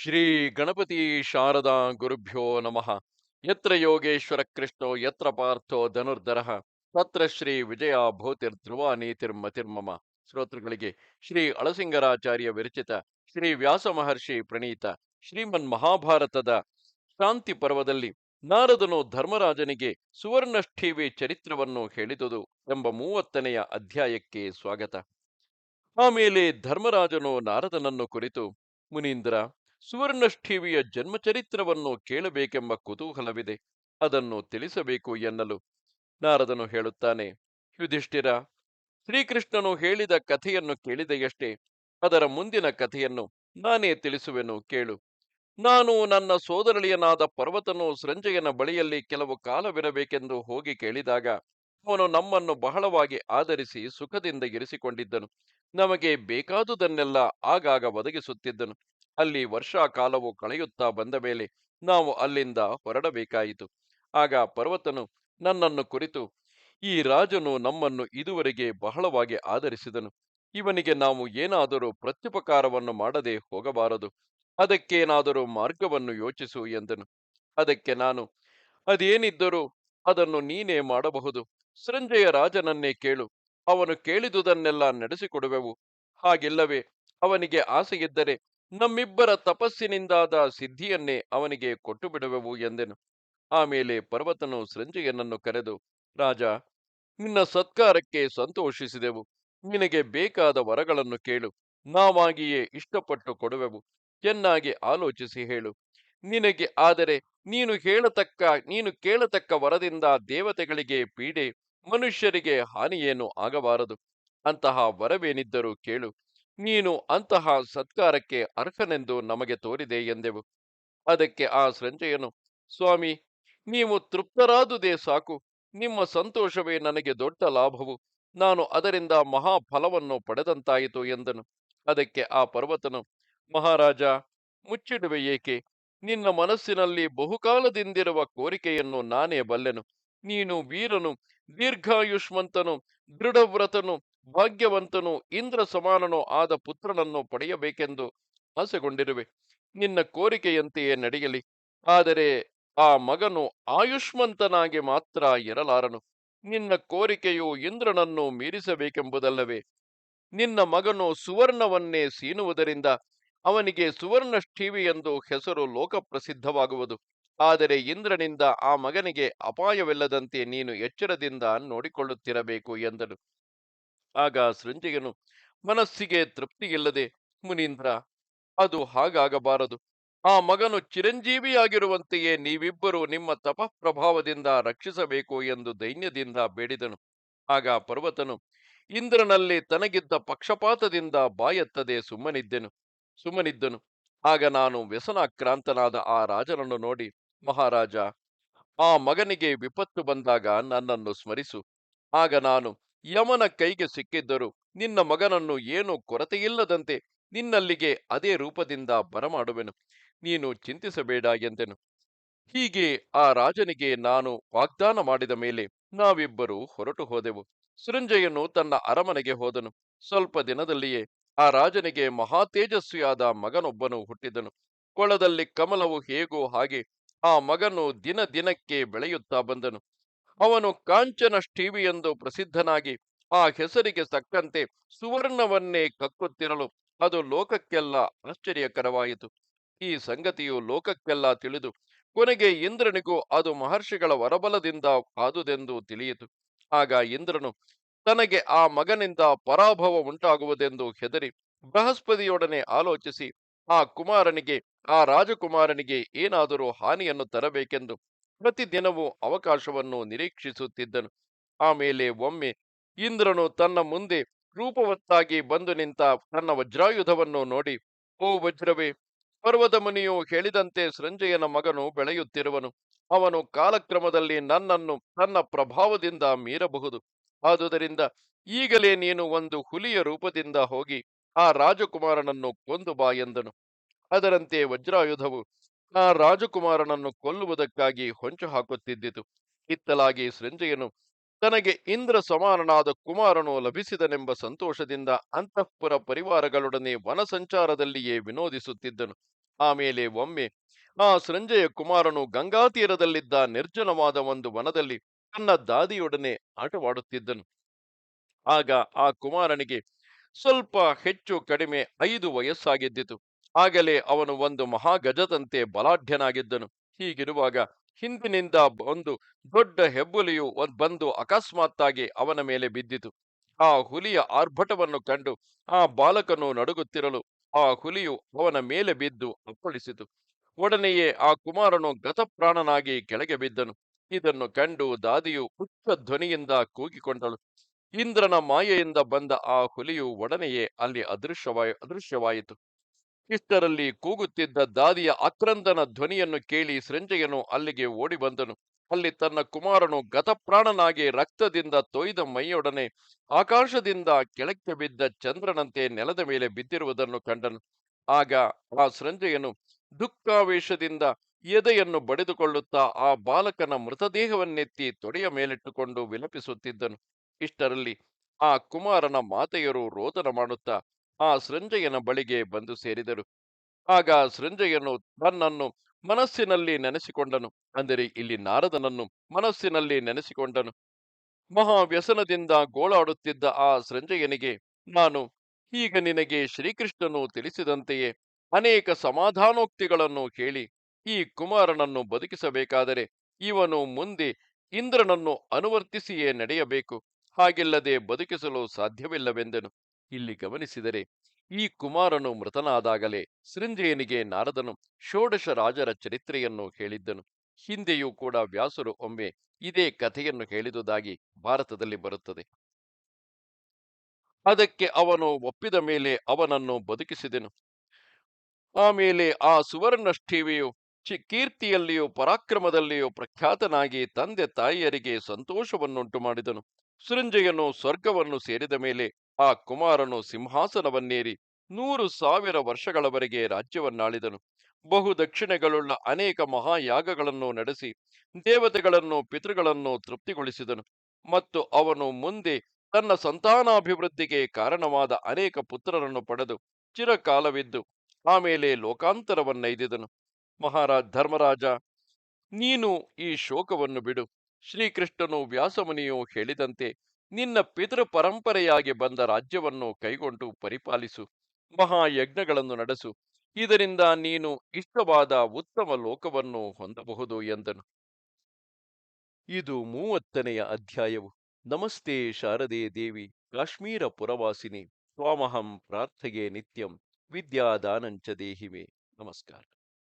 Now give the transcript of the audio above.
ಶ್ರೀ ಗಣಪತಿ ಶಾರದಾ ಗುರುಭ್ಯೋ ನಮಃ. ಯತ್ರ ಯೋಗೇಶ್ವರ ಕೃಷ್ಣೋ ಯತ್ರ ಪಾರ್ಥೋ ಧನುರ್ಧರ. ತತ್ರ ಶ್ರೀ ವಿಜಯ ಭೂತಿರ್ಧ್ರುವ ನೀತಿರ್ಮತಿರ್ಮಮ ಶ್ರೋತೃಗಳಿಗೆ ಶ್ರೀ ಅಳಸಿಂಗರಾಚಾರ್ಯ ವಿರಚಿತ ಶ್ರೀ ವ್ಯಾಸ ಮಹರ್ಷಿ ಪ್ರಣೀತ ಶ್ರೀಮನ್ ಮಹಾಭಾರತದ ಶಾಂತಿ ಪರ್ವದಲ್ಲಿ ನಾರದನು ಧರ್ಮರಾಜನಿಗೆ ಸುವರ್ಣಷ್ಠೀವಿ ಚರಿತ್ರವನ್ನು ಹೇಳಿದುದು ಎಂಬ ಮೂವತ್ತನೆಯ ಅಧ್ಯಾಯಕ್ಕೆ ಸ್ವಾಗತ. ಆಮೇಲೆ ಧರ್ಮರಾಜನು ನಾರದನನ್ನು ಕುರಿತು, ಮುನೀಂದ್ರ ಸುವರ್ಣಷ್ಠೀವಿಯ ಜನ್ಮಚರಿತ್ರವನ್ನು ಕೇಳಬೇಕೆಂಬ ಕುತೂಹಲವಿದೆ. ಅದನ್ನು ತಿಳಿಸಬೇಕು ಎನ್ನಲು ನಾರದನು ಹೇಳುತ್ತಾನೆ, ಯುಧಿಷ್ಠಿರ, ಶ್ರೀಕೃಷ್ಣನು ಹೇಳಿದ ಕಥೆಯನ್ನು ಕೇಳಿದೆಯಷ್ಟೇ. ಅದರ ಮುಂದಿನ ಕಥೆಯನ್ನು ನಾನೇ ತಿಳಿಸುವೆನು, ಕೇಳು. ನಾನು ನನ್ನ ಸೋದರಳಿಯನಾದ ಪರ್ವತನು ಸಂಜಯನ ಬಳಿಯಲ್ಲಿ ಕೆಲವು ಕಾಲವಿರಬೇಕೆಂದು ಹೋಗಿ ಕೇಳಿದಾಗ, ಅವನು ನಮ್ಮನ್ನು ಬಹಳವಾಗಿ ಆದರಿಸಿ ಸುಖದಿಂದ ಇರಿಸಿಕೊಂಡಿದ್ದನು. ನಮಗೆ ಬೇಕಾದುದನ್ನೆಲ್ಲ ಆಗಾಗ ಒದಗಿಸುತ್ತಿದ್ದನು. ಅಲ್ಲಿ ವರ್ಷಾಕಾಲವು ಕಳೆಯುತ್ತಾ ಬಂದ ಮೇಲೆ ನಾವು ಅಲ್ಲಿಂದ ಹೊರಡಬೇಕಾಯಿತು. ಆಗ ಪರ್ವತನು ನನ್ನನ್ನು ಕುರಿತು, ಈ ರಾಜನು ನಮ್ಮನ್ನು ಇದುವರೆಗೆ ಬಹಳವಾಗಿ ಆದರಿಸಿದನು. ಇವನಿಗೆ ನಾವು ಏನಾದರೂ ಪ್ರತ್ಯುಪಕಾರವನ್ನು ಮಾಡದೆ ಹೋಗಬಾರದು. ಅದಕ್ಕೇನಾದರೂ ಮಾರ್ಗವನ್ನು ಯೋಚಿಸು ಎಂದನು. ಅದಕ್ಕೆ ನಾನು, ಅದೇನಿದ್ದರೂ ಅದನ್ನು ನೀನೇ ಮಾಡಬಹುದು. ಸೃಂಜಯ ರಾಜನನ್ನೇ ಕೇಳು. ಅವನು ಕೇಳಿದುದನ್ನೆಲ್ಲ ನಡೆಸಿಕೊಡುವೆವು. ಹಾಗಿಲ್ಲವೇ, ಅವನಿಗೆ ಆಸೆಯಿದ್ದರೆ ನಮ್ಮಿಬ್ಬರ ತಪಸ್ಸಿನಿಂದಾದ ಸಿದ್ಧಿಯನ್ನೇ ಅವನಿಗೆ ಕೊಟ್ಟು ಬಿಡುವೆವು ಎಂದೆನು. ಆಮೇಲೆ ಪರ್ವತನು ಸಂಜಯನನ್ನು ಕರೆದು, ರಾಜ, ನಿನ್ನ ಸತ್ಕಾರಕ್ಕೆ ಸಂತೋಷಿಸಿದೆವು. ನಿನಗೆ ಬೇಕಾದ ವರಗಳನ್ನು ಕೇಳು. ನಾವಾಗಿಯೇ ಇಷ್ಟಪಟ್ಟು ಕೊಡುವೆವು. ಚೆನ್ನಾಗಿ ಆಲೋಚಿಸಿ ಹೇಳು. ನಿನಗೆ ಆದರೆ ನೀನು ಹೇಳತಕ್ಕ, ನೀನು ಕೇಳತಕ್ಕ ವರದಿಂದ ದೇವತೆಗಳಿಗೆ ಪೀಡೆ, ಮನುಷ್ಯರಿಗೆ ಹಾನಿಯೇನು ಆಗಬಾರದು. ಅಂತಹ ವರವೇನಿದ್ದರೂ ಕೇಳು. ನೀನು ಅಂತಹ ಸತ್ಕಾರಕ್ಕೆ ಅರ್ಹನೆಂದು ನಮಗೆ ತೋರಿದೆ ಎಂದೆವು. ಅದಕ್ಕೆ ಆ ಸಂಜೆಯನು, ಸ್ವಾಮಿ, ನೀವು ತೃಪ್ತರಾದುದೇ ಸಾಕು. ನಿಮ್ಮ ಸಂತೋಷವೇ ನನಗೆ ದೊಡ್ಡ ಲಾಭವು. ನಾನು ಅದರಿಂದ ಮಹಾಫಲವನ್ನು ಪಡೆದಂತಾಯಿತು ಎಂದನು. ಅದಕ್ಕೆ ಆ ಪರ್ವತನು, ಮಹಾರಾಜ, ಮುಚ್ಚಿಡುವೆ ಏಕೆ? ನಿನ್ನ ಮನಸ್ಸಿನಲ್ಲಿ ಬಹುಕಾಲದಿಂದಿರುವ ಕೋರಿಕೆಯನ್ನು ನಾನೇ ಬಲ್ಲೆನು. ನೀನು ವೀರನು, ದೀರ್ಘಾಯುಷ್ಮಂತನು, ದೃಢವ್ರತನು ಭಾಗ್ಯವಂತನು ಇಂದ್ರ ಸಮಾನನೋ ಆದ ಪುತ್ರನನ್ನು ಪಡೆಯಬೇಕೆಂದು ಆಸೆಗೊಂಡಿರುವೆ. ನಿನ್ನ ಕೋರಿಕೆಯಂತೆಯೇ ನಡೆಯಲಿ. ಆದರೆ ಆ ಮಗನು ಆಯುಷ್ಮಂತನಾಗಿ ಮಾತ್ರ ಇರಲಾರನು. ನಿನ್ನ ಕೋರಿಕೆಯು ಇಂದ್ರನನ್ನು ಮೀರಿಸಬೇಕೆಂಬುದಲ್ಲವೇ? ನಿನ್ನ ಮಗನು ಸುವರ್ಣವನ್ನೇ ಸೀನುವುದರಿಂದ ಅವನಿಗೆ ಸುವರ್ಣಷ್ಠೀವಿ ಎಂದು ಹೆಸರು ಲೋಕಪ್ರಸಿದ್ಧವಾಗುವುದು. ಆದರೆ ಇಂದ್ರನಿಂದ ಆ ಮಗನಿಗೆ ಅಪಾಯವಿಲ್ಲದಂತೆ ನೀನು ಎಚ್ಚರದಿಂದ ನೋಡಿಕೊಳ್ಳುತ್ತಿರಬೇಕು ಎಂದನು. ಆಗ ಸೃಂಜಯನು ಮನಸ್ಸಿಗೆ ತೃಪ್ತಿಯಿಲ್ಲದೆ ಮುನೀಂದ್ರ, ಅದು ಹಾಗಾಗಬಾರದು. ಆ ಮಗನು ಚಿರಂಜೀವಿಯಾಗಿರುವಂತೆಯೇ ನೀವಿಬ್ಬರು ನಿಮ್ಮ ತಪಃಪ್ರಭಾವದಿಂದ ರಕ್ಷಿಸಬೇಕು ಎಂದು ದೈನ್ಯದಿಂದ ಬೇಡಿದನು. ಆಗ ಪರ್ವತನು ಇಂದ್ರನಲ್ಲಿ ತನಗಿದ್ದ ಪಕ್ಷಪಾತದಿಂದ ಬಾಯೆತ್ತದೆ ಸುಮ್ಮನಿದ್ದೆನು, ಸುಮ್ಮನಿದ್ದನು. ಆಗ ನಾನು ವ್ಯಸನಾಕ್ರಾಂತನಾದ ಆ ರಾಜನನ್ನು ನೋಡಿ, ಮಹಾರಾಜ, ಆ ಮಗನಿಗೆ ವಿಪತ್ತು ಬಂದಾಗ ನನ್ನನ್ನು ಸ್ಮರಿಸು. ಆಗ ನಾನು ಯಮನ ಕೈಗೆ ಸಿಕ್ಕಿದ್ದರು ನಿನ್ನ ಮಗನನ್ನು ಏನು ಕೊರತೆಯಿಲ್ಲದಂತೆ ನಿನ್ನಲ್ಲಿಗೆ ಅದೇ ರೂಪದಿಂದ ಬರಮಾಡುವೆನು. ನೀನು ಚಿಂತಿಸಬೇಡ ಎಂದೆನು. ಹೀಗೆ ಆ ರಾಜನಿಗೆ ನಾನು ವಾಗ್ದಾನ ಮಾಡಿದ ಮೇಲೆ ನಾವಿಬ್ಬರು ಹೊರಟು ಹೋದೆವು. ಸೃಂಜಯನು ತನ್ನ ಅರಮನೆಗೆ ಹೋದನು. ಸ್ವಲ್ಪ ದಿನದಲ್ಲಿಯೇ ಆ ರಾಜನಿಗೆ ಮಹಾ ತೇಜಸ್ವಿಯಾದ ಮಗನೊಬ್ಬನು ಹುಟ್ಟಿದನು. ಕೊಳದಲ್ಲಿ ಕಮಲವು ಹೇಗೋ ಹಾಗೆ ಆ ಮಗನು ದಿನ ದಿನಕ್ಕೆ ಬೆಳೆಯುತ್ತಾ ಬಂದನು. ಅವನು ಕಾಂಚನ ಟಿವಿ ಎಂದು ಪ್ರಸಿದ್ಧನಾಗಿ ಆ ಹೆಸರಿಗೆ ತಕ್ಕಂತೆ ಸುವರ್ಣವನ್ನೇ ಕಕ್ಕುತ್ತಿರಲು ಅದು ಲೋಕಕ್ಕೆಲ್ಲ ಆಶ್ಚರ್ಯಕರವಾಯಿತು. ಈ ಸಂಗತಿಯು ಲೋಕಕ್ಕೆಲ್ಲ ತಿಳಿದು ಕೊನೆಗೆ ಇಂದ್ರನಿಗೂ ಅದು ಮಹರ್ಷಿಗಳ ವರಬಲದಿಂದ ಆದುದೆಂದು ತಿಳಿಯಿತು. ಆಗ ಇಂದ್ರನು ತನಗೆ ಆ ಮಗನಿಂದ ಪರಾಭವ ಉಂಟಾಗುವುದೆಂದು ಹೆದರಿ ಬೃಹಸ್ಪತಿಯೊಡನೆ ಆಲೋಚಿಸಿ ಆ ಕುಮಾರನಿಗೆ, ಆ ರಾಜಕುಮಾರನಿಗೆ ಏನಾದರೂ ಹಾನಿಯನ್ನು ತರಬೇಕೆಂದು ಪ್ರತಿದಿನವೂ ಅವಕಾಶವನ್ನು ನಿರೀಕ್ಷಿಸುತ್ತಿದ್ದನು. ಆಮೇಲೆ ಒಮ್ಮೆ ಇಂದ್ರನು ತನ್ನ ಮುಂದೆ ರೂಪವತ್ತಾಗಿ ಬಂದು ನಿಂತ ತನ್ನ ವಜ್ರಾಯುಧವನ್ನು ನೋಡಿ, ಓ ವಜ್ರವೇ, ಪರ್ವತ ಮುನಿಯು ಹೇಳಿದಂತೆ ಸಂಜಯನ ಮಗನು ಬೆಳೆಯುತ್ತಿರುವನು. ಅವನು ಕಾಲಕ್ರಮದಲ್ಲಿ ನನ್ನನ್ನು ತನ್ನ ಪ್ರಭಾವದಿಂದ ಮೀರಬಹುದು. ಆದುದರಿಂದ ಈಗಲೇ ನೀನು ಒಂದು ಹುಲಿಯ ರೂಪದಿಂದ ಹೋಗಿ ಆ ರಾಜಕುಮಾರನನ್ನು ಕೊಂದು ಬಾ ಎಂದನು. ಅದರಂತೆ ವಜ್ರಾಯುಧವು ಆ ರಾಜಕುಮಾರನನ್ನು ಕೊಲ್ಲುವುದಕ್ಕಾಗಿ ಹೊಂಚು ಹಾಕುತ್ತಿದ್ದಿತು. ಇತ್ತಲಾಗಿ ಸೃಂಜೆಯನು ತನಗೆ ಇಂದ್ರ ಸಮಾನನಾದ ಕುಮಾರನು ಲಭಿಸಿದನೆಂಬ ಸಂತೋಷದಿಂದ ಅಂತಃಪುರ ಪರಿವಾರಗಳೊಡನೆ ವನ ಸಂಚಾರದಲ್ಲಿಯೇ ವಿನೋದಿಸುತ್ತಿದ್ದನು ಆಮೇಲೆ ಒಮ್ಮೆ ಆ ಸಂಜೆಯ ಕುಮಾರನು ಗಂಗಾ ತೀರದಲ್ಲಿದ್ದ ನಿರ್ಜನವಾದ ಒಂದು ವನದಲ್ಲಿ ತನ್ನ ದಾದಿಯೊಡನೆ ಆಟವಾಡುತ್ತಿದ್ದನು. ಆಗ ಆ ಕುಮಾರನಿಗೆ ಸ್ವಲ್ಪ ಹೆಚ್ಚು ಕಡಿಮೆ ಐದು ವಯಸ್ಸಾಗಿದ್ದಿತು. ಆಗಲೇ ಅವನು ಒಂದು ಮಹಾಗಜದಂತೆ ಬಲಾಢ್ಯನಾಗಿದ್ದನು. ಹೀಗಿರುವಾಗ ಹಿಂದಿನಿಂದ ಒಂದು ದೊಡ್ಡ ಹೆಬ್ಬುಲಿಯು ಬಂದು ಅಕಸ್ಮಾತ್ತಾಗಿ ಅವನ ಮೇಲೆ ಬಿದ್ದಿತು. ಆ ಹುಲಿಯ ಆರ್ಭಟವನ್ನು ಕಂಡು ಆ ಬಾಲಕನು ನಡುಗುತ್ತಿರಲು ಆ ಹುಲಿಯು ಅವನ ಮೇಲೆ ಬಿದ್ದು ಅಪ್ಪಳಿಸಿತು. ಒಡನೆಯೇ ಆ ಕುಮಾರನು ಗತಪ್ರಾಣನಾಗಿ ಕೆಳಗೆ ಬಿದ್ದನು. ಇದನ್ನು ಕಂಡು ದಾದಿಯು ಉಚ್ಚ ಧ್ವನಿಯಿಂದ ಕೂಗಿಕೊಂಡಳು. ಇಂದ್ರನ ಮಾಯೆಯಿಂದ ಬಂದ ಆ ಹುಲಿಯು ಒಡನೆಯೇ ಅಲ್ಲಿ ಅದೃಶ್ಯವಾಯ ಅದೃಶ್ಯವಾಯಿತು. ಇಷ್ಟರಲ್ಲಿ ಕೂಗುತ್ತಿದ್ದ ದಾದಿಯ ಆಕ್ರಂದನ ಧ್ವನಿಯನ್ನು ಕೇಳಿ ಸೃಂಜಯನು ಅಲ್ಲಿಗೆ ಓಡಿ ಬಂದನು. ಅಲ್ಲಿ ತನ್ನ ಕುಮಾರನು ಗತಪ್ರಾಣನಾಗಿ ರಕ್ತದಿಂದ ತೊಯ್ದ ಮೈಯೊಡನೆ ಆಕಾಶದಿಂದ ಕೆಳಕ್ಕೆ ಬಿದ್ದ ಚಂದ್ರನಂತೆ ನೆಲದ ಮೇಲೆ ಬಿದ್ದಿರುವುದನ್ನು ಕಂಡನು. ಆಗ ಆ ಸೃಂಜಯನು ದುಃಖಾವೇಶದಿಂದ ಎದೆಯನ್ನು ಬಡಿದುಕೊಳ್ಳುತ್ತಾ ಆ ಬಾಲಕನ ಮೃತದೇಹವನ್ನೆತ್ತಿ ತೊಡೆಯ ಮೇಲಿಟ್ಟುಕೊಂಡು ವಿಲಪಿಸುತ್ತಿದ್ದನು. ಇಷ್ಟರಲ್ಲಿ ಆ ಕುಮಾರನ ಮಾತೆಯರು ರೋದನ ಮಾಡುತ್ತಾ ಆ ಸೃಂಜಯನ ಬಳಿಗೆ ಬಂದು ಸೇರಿದರು. ಆಗ ಸೃಂಜಯನು ತನ್ನನ್ನು ಮನಸ್ಸಿನಲ್ಲಿ ನೆನೆಸಿಕೊಂಡನು. ಅಂದರೆ ಇಲ್ಲಿ ನಾರದನನ್ನು ಮನಸ್ಸಿನಲ್ಲಿ ನೆನೆಸಿಕೊಂಡನು. ಮಹಾವ್ಯಸನದಿಂದ ಗೋಳಾಡುತ್ತಿದ್ದ ಆ ಸೃಂಜಯನಿಗೆ, ನಾನು ಈಗ ನಿನಗೆ ಶ್ರೀಕೃಷ್ಣನು ತಿಳಿಸಿದಂತೆಯೇ ಅನೇಕ ಸಮಾಧಾನೋಕ್ತಿಗಳನ್ನು ಹೇಳಿ, ಈ ಕುಮಾರನನ್ನು ಬದುಕಿಸಬೇಕಾದರೆ ಇವನು ಮುಂದೆ ಇಂದ್ರನನ್ನು ಅನುವರ್ತಿಸಿಯೇ ನಡೆಯಬೇಕು. ಹಾಗಿಲ್ಲದೆ ಬದುಕಿಸಲು ಸಾಧ್ಯವಿಲ್ಲವೆಂದನು. ಇಲ್ಲಿ ಗಮನಿಸಿದರೆ, ಈ ಕುಮಾರನು ಮೃತನಾದಾಗಲೇ ಸೃಂಜಯನಿಗೆ ನಾರದನು ಷೋಡಶ ರಾಜರ ಚರಿತ್ರೆಯನ್ನು ಹೇಳಿದ್ದನು. ಹಿಂದೆಯೂ ಕೂಡ ವ್ಯಾಸರು ಒಮ್ಮೆ ಇದೇ ಕಥೆಯನ್ನು ಹೇಳಿದುದಾಗಿ ಭಾರತದಲ್ಲಿ ಬರುತ್ತದೆ. ಅದಕ್ಕೆ ಅವನು ಒಪ್ಪಿದ ಮೇಲೆ ಅವನನ್ನು ಬದುಕಿಸಿದನು. ಆಮೇಲೆ ಆ ಸುವರ್ಣಷ್ಠೀವಿಯು ಚಿ, ಕೀರ್ತಿಯಲ್ಲಿಯೂ ಪರಾಕ್ರಮದಲ್ಲಿಯೂ ಪ್ರಖ್ಯಾತನಾಗಿ ತಂದೆ ತಾಯಿಯರಿಗೆ ಸಂತೋಷವನ್ನುಂಟು ಮಾಡಿದನು ಸೃಂಜಯನು ಸ್ವರ್ಗವನ್ನು ಸೇರಿದ ಮೇಲೆ ಆ ಕುಮಾರನು ಸಿಂಹಾಸನವನ್ನೇರಿ ನೂರು ಸಾವಿರ ವರ್ಷಗಳವರೆಗೆ ರಾಜ್ಯವನ್ನಾಳಿದನು. ಬಹು ದಕ್ಷಿಣೆಗಳುಳ್ಳ ಅನೇಕ ಮಹಾಯಾಗಗಳನ್ನು ನಡೆಸಿ ದೇವತೆಗಳನ್ನು, ಪಿತೃಗಳನ್ನು ತೃಪ್ತಿಗೊಳಿಸಿದನು. ಮತ್ತು ಅವನು ಮುಂದೆ ತನ್ನ ಸಂತಾನಾಭಿವೃದ್ಧಿಗೆ ಕಾರಣವಾದ ಅನೇಕ ಪುತ್ರರನ್ನು ಪಡೆದು ಚಿರಕಾಲವಿದ್ದು ಆಮೇಲೆ ಲೋಕಾಂತರವನ್ನೈದಿದನು ಮಹಾರಾಜ್ ಧರ್ಮರಾಜ, ನೀನು ಈ ಶೋಕವನ್ನು ಬಿಡು. ಶ್ರೀಕೃಷ್ಣನು ವ್ಯಾಸಮುನಿಯು ಹೇಳಿದಂತೆ ನಿನ್ನ ಪಿತೃ ಪರಂಪರೆಯಾಗಿ ಬಂದ ರಾಜ್ಯವನ್ನು ಕೈಗೊಂಡು ಪರಿಪಾಲಿಸು, ಮಹಾಯಜ್ಞಗಳನ್ನು ನಡೆಸು. ಇದರಿಂದ ನೀನು ಇಷ್ಟವಾದ ಉತ್ತಮ ಲೋಕವನ್ನು ಹೊಂದಬಹುದು ಎಂದನು. ಇದು ಮೂವತ್ತನೆಯ ಅಧ್ಯಾಯವು. ನಮಸ್ತೆ ಶಾರದೆ ದೇವಿ, ಕಾಶ್ಮೀರ ಪುರವಾಸಿನಿ ಸ್ವಾಮಹಂ ಪ್ರಾರ್ಥಗೆ ನಿತ್ಯಂ, ವಿದ್ಯಾದಾನಂಚ ದೇಹಿವೆ ನಮಸ್ಕಾರ.